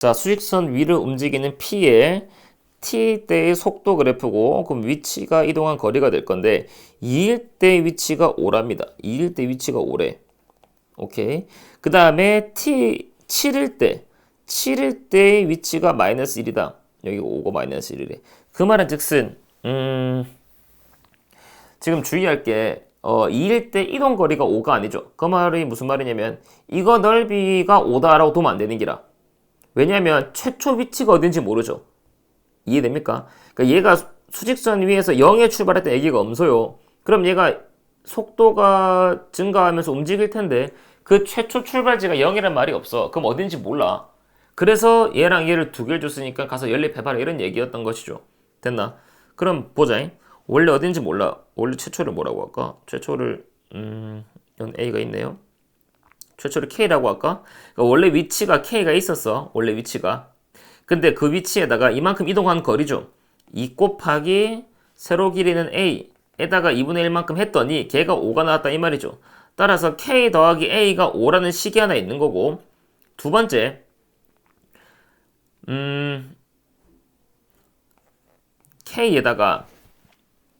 자, 수직선 위를 움직이는 P의 t 때의 속도 그래프고 그럼 위치가 이동한 거리가 될 건데 2일 때 위치가 5랍니다. 2일 때 위치가 5래. 오케이. 그 다음에 t 7일 때 7일 때의 위치가 마이너스 1이다. 여기 5가 마이너스 1이래. 그 말은 즉슨 음 지금 주의할 게 어, 2일 때 이동 거리가 5가 아니죠. 그 말이 무슨 말이냐면 이거 넓이가 5다라고 두면 안 되는 기라. 왜냐하면 최초 위치가 어딘지 모르죠. 이해됩니까? 그러니까 얘가 수직선 위에서 0에 출발했던 애기가 음소요. 그럼 얘가 속도가 증가하면서 움직일 텐데 그 최초 출발지가 0이란 말이 없어. 그럼 어딘지 몰라. 그래서 얘랑 얘를 두 개를 줬으니까 가서 연립해봐라 이런 얘기였던 것이죠. 됐나? 그럼 보자. 원래 어딘지 몰라. 원래 최초를 뭐라고 할까? 최초를 음, 이건 A가 있네요. 최초를 K라고 할까? 그러니까 원래 위치가 K가 있었어. 원래 위치가. 근데 그 위치에다가 이만큼 이동한 거리죠. 2 곱하기 세로 길이는 A에다가 2분의 1만큼 했더니 걔가 5가 나왔다 이 말이죠. 따라서 K 더하기 A가 5라는 식이 하나 있는 거고 두 번째 음 K에다가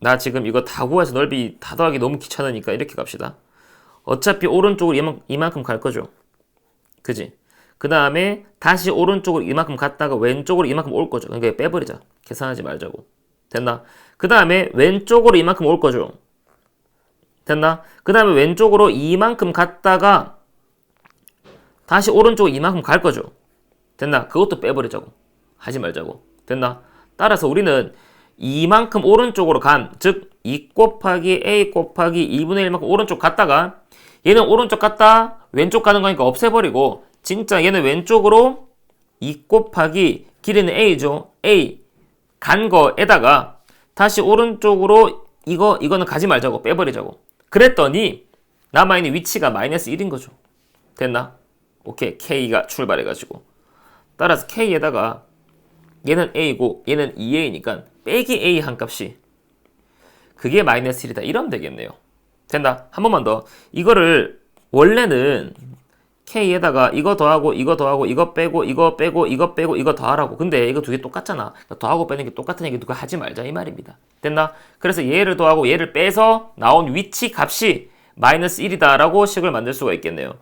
나 지금 이거 다 구해서 넓이 다 더하기 너무 귀찮으니까 이렇게 갑시다. 어차피 오른쪽으로 이만, 이만큼 갈 거죠. 그지? 그 다음에 다시 오른쪽으로 이만큼 갔다가 왼쪽으로 이만큼 올 거죠. 그러니까 빼버리자. 계산하지 말자고. 됐나? 그 다음에 왼쪽으로 이만큼 올 거죠. 됐나? 그 다음에 왼쪽으로 이만큼 갔다가 다시 오른쪽으로 이만큼 갈 거죠. 됐나? 그것도 빼버리자고. 하지 말자고. 됐나? 따라서 우리는 이만큼 오른쪽으로 간, 즉, 2 곱하기 A 곱하기 2분의 1만큼 오른쪽 갔다가 얘는 오른쪽 갔다 왼쪽 가는 거니까 없애버리고 진짜 얘는 왼쪽으로 2 곱하기 길이는 A죠. A 간 거에다가 다시 오른쪽으로 이거 이거는 가지 말자고 빼버리자고. 그랬더니 남아있는 위치가 마이너스 1인 거죠. 됐나? 오케이 K가 출발해가지고 따라서 K에다가 얘는 A고 얘는 2A니까 빼기 A 한 값이 그게 마이너스 1이다 이러면 되겠네요. 된다. 한 번만 더. 이거를 원래는 K에다가 이거 더하고 이거 더하고 이거 빼고 이거 빼고 이거 빼고 이거 더하라고. 근데 이거 두 개 똑같잖아. 그러니까 더하고 빼는 게 똑같은 얘기 누가 하지 말자 이 말입니다. 됐나? 그래서 얘를 더하고 얘를 빼서 나온 위치 값이 마이너스 1이다라고 식을 만들 수가 있겠네요.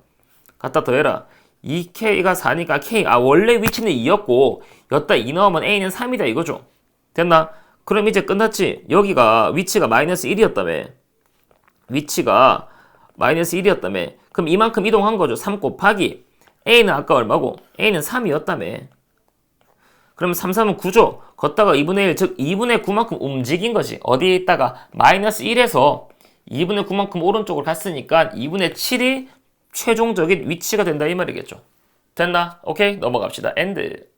갖다 더해라. 2K가 4니까 K. 아 원래 위치는 2였고 여기다 2 넣으면 A는 3이다 이거죠. 됐나? 그럼 이제 끝났지. 여기가 위치가 마이너스 1이었다며. 위치가 마이너스 1이었다며. 그럼 이만큼 이동한 거죠. 3 곱하기. A는 아까 얼마고? A는 3이었다며. 그럼 3, 3은 9죠. 걷다가 2분의 1, 즉 2분의 9만큼 움직인 거지. 어디에 있다가 마이너스 1에서 2분의 9만큼 오른쪽으로 갔으니까 2분의 7이 최종적인 위치가 된다 이 말이겠죠. 됐나? 오케이 넘어갑시다. 엔드.